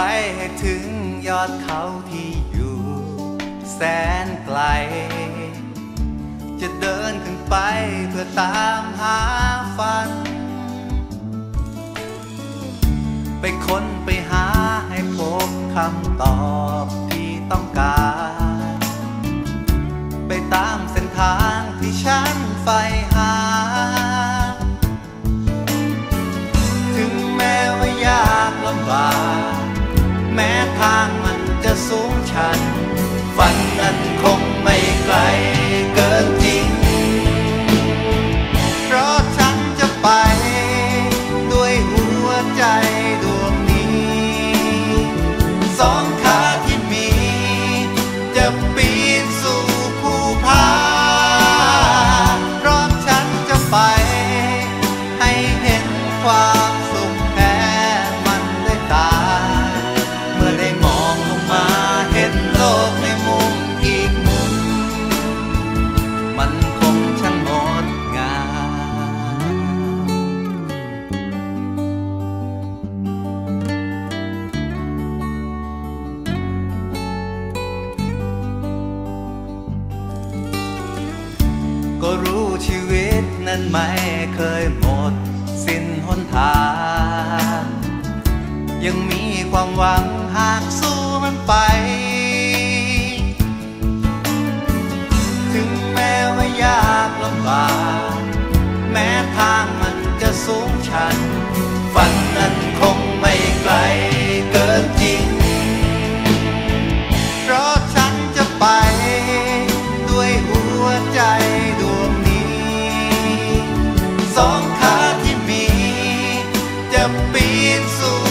ไปใหถึงยอดเขาที่อยู่ แสนไกล จะเดินขึ้นไปเพื่อตามหาฝัน ไปค้นไปหาให้พบคำตอบ song ชีวิตนั้นไม่เคยหมดสิ้นหนทาง ยังมีความหวังหากสู้มันไป ถึงแม้ว่ายากลำบาก สองขาที่มี จะปีนสู่